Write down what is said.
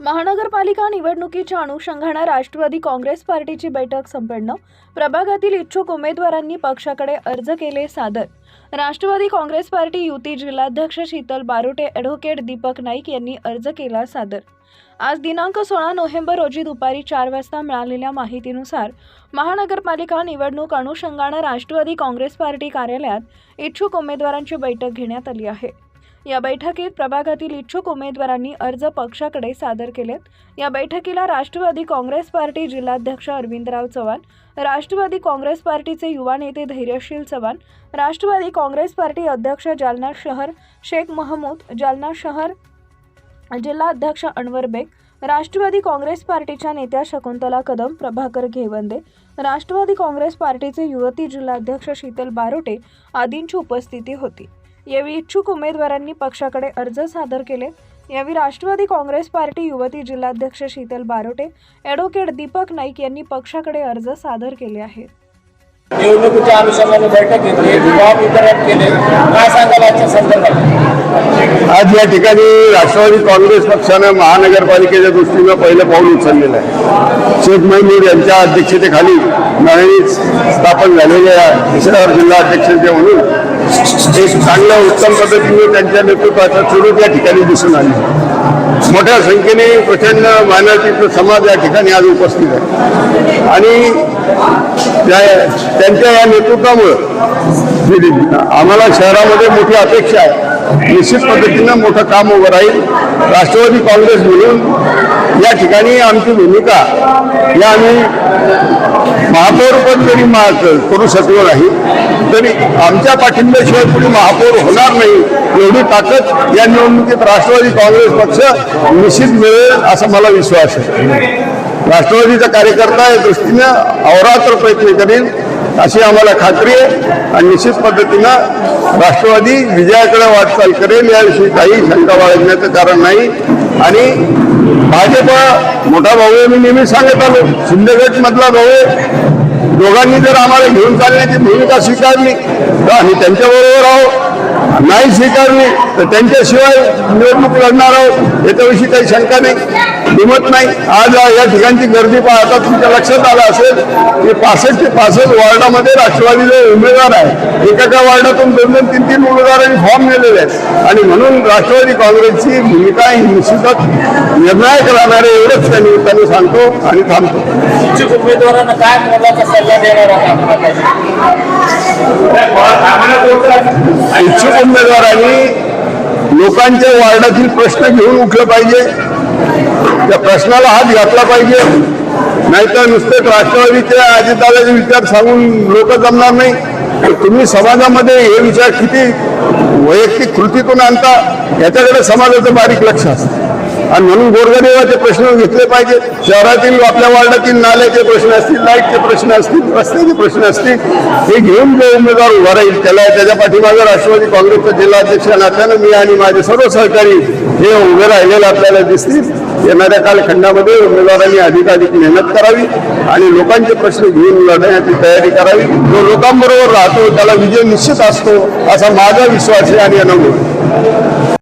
महानगरपालिका निवडणुकीच्या अनुषंगानं राष्ट्रवादी काँग्रेस पार्टीची बैठक संपन्न. प्रभागातील इच्छुक उमेदवारांनी पक्षाकडे अर्ज केले सादर. राष्ट्रवादी काँग्रेस पार्टी युती जिल्हाध्यक्ष शीतल बारोटे ॲडव्होकेट दीपक नाईक यांनी अर्ज केला सादर. आज दिनांक सोळा नोव्हेंबर रोजी दुपारी चार वाजता मिळालेल्या माहितीनुसार महानगरपालिका निवडणूक अनुषंगानं राष्ट्रवादी काँग्रेस पार्टी कार्यालयात इच्छुक उमेदवारांची बैठक घेण्यात आली आहे. या बैठकीत प्रभागातील इच्छुक उमेदवारांनी अर्ज पक्षाकडे सादर केलेत. या बैठकीला राष्ट्रवादी काँग्रेस पार्टी जिल्हाध्यक्ष अरविंदराव चव्हाण राष्ट्रवादी काँग्रेस पार्टीचे युवा नेते धैर्यशील चव्हाण राष्ट्रवादी काँग्रेस पार्टी अध्यक्ष जालना शहर शेख महमूद जालना शहर जिल्हा अध्यक्ष अनवर बेग राष्ट्रवादी काँग्रेस पार्टीच्या नेत्या शकुंतला कदम प्रभाकर घेवंदे राष्ट्रवादी काँग्रेस पार्टीचे युवती जिल्हाध्यक्ष शीतल बारोटे आदींची उपस्थिती होती. यावेळी इच्छुक उमेदवारांनी पक्षाकडे अर्ज सादर केले. यावेळी राष्ट्रवादी काँग्रेस पार्टी युवती जिल्हाध्यक्ष शीतल बारोटे ॲडव्होकेट दीपक नाईक यांनी पक्षाकडे अर्ज सादर केले आहेत. निवडणुकीच्या अनुषंगाने बैठक घेतली. फॉर्म वितरण केले. काय सांगाल आजच्या संदर्भात? आज या ठिकाणी राष्ट्रवादी काँग्रेस पक्षानं महानगरपालिकेच्या दृष्टीनं पहिलं पाऊल उचललेलं आहे. शेख महमूद यांच्या अध्यक्षतेखाली नवीन स्थापन झालेल्या जिल्हा अध्यक्षते म्हणून एक चांगल्या उत्तम पद्धतीने त्यांच्या नेतृत्वाचा स्वरूप या ठिकाणी दिसून आली. मोठ्या संख्येने प्रचंड मायनॉरिटी समाज या ठिकाणी आज उपस्थित आहे. आणि त्या- त्यांच्या या नेतृत्वामुळं आम्हाला शहरामध्ये मोठी अपेक्षा आहे. निश्चित पद्धतीनं मोठं काम उभं राहील. राष्ट्रवादी काँग्रेस म्हणून या ठिकाणी आमची भूमिका या आम्ही महापौरपद जरी मा करू शकलो नाही तरी आमच्या पाठिंब्याशिवाय कुणी महापौर होणार नाही एवढी ताकद या निवडणुकीत राष्ट्रवादी काँग्रेस पक्ष निश्चित मिळेल असा मला विश्वास आहे. राष्ट्रवादीचा कार्यकर्ता या दृष्टीनं अवरात्र प्रयत्न करेल अशी आम्हाला खात्री आहे आणि निश्चित पद्धतीनं राष्ट्रवादी विजयाकडे वाटचाल करेल याविषयी काही शंका बाळगण्याचं कारण नाही. आणि भाजप मोठा भाऊ आहे मी नेहमी सांगत आलो शिंदेगड भाऊ आहे. दोघांनी जर आम्हाला घेऊन चालण्याची भूमिका स्वीकारली तर आम्ही त्यांच्याबरोबर आहोत. नाही स्वीकारली तर त्यांच्याशिवाय निवडणूक लढणार आहोत याच्याविषयी काही शंका नाही हिंमत नाही. आज या ठिकाणची गर्दी पाहता तुमच्या लक्षात आलं असेल की पासष्ट ते पासष्ट वॉर्डामध्ये राष्ट्रवादीचे उमेदवार आहे एका वार्डातून दोन दोन तीन तीन उमेदवारांनी फॉर्म नेलेले आहेत. आणि म्हणून राष्ट्रवादी काँग्रेसची भूमिका ही निश्चितच निर्णायक राहणार आहे एवढंच त्या निमित्ताने सांगतो आणि थांबतो. उमेदवारांना काय मोलाचा सल्ला देणार? इच्छुक उमेदवारांनी लोकांच्या वार्डातील प्रश्न घेऊन उठलं पाहिजे. त्या प्रश्नाला हात घातला पाहिजे. नाहीतर नुसतेच राष्ट्रवादीच्या अजितदादाचे विचार सांगून लोक जमणार नाही. तर तुम्ही समाजामध्ये हे विचार किती वैयक्तिक कृतीतून आणता याच्याकडे समाजाचं बारीक लक्ष असतं. आणि म्हणून गोरगरिबाचे प्रश्न घेतले पाहिजे. शहरातील आपल्या वार्डातील नाल्याचे प्रश्न असतील लाईटचे प्रश्न असतील रस्त्याचे प्रश्न असतील हे घेऊन जो उमेदवार उभा राहील त्याला त्याच्या पाठीमागे राष्ट्रवादी काँग्रेसचा जिल्हाध्यक्ष नात्यानं मी आणि माझे सर्व सहकारी हे उभे राहिलेले आपल्याला दिसतील. येणाऱ्या कालखंडामध्ये उमेदवारांनी अधिकाधिक मेहनत करावी आणि लोकांचे प्रश्न घेऊन लढण्याची तयारी करावी. जो लोकांबरोबर राहतो त्याला विजय निश्चित असतो असा माझा विश्वास आहे आणि अनुभव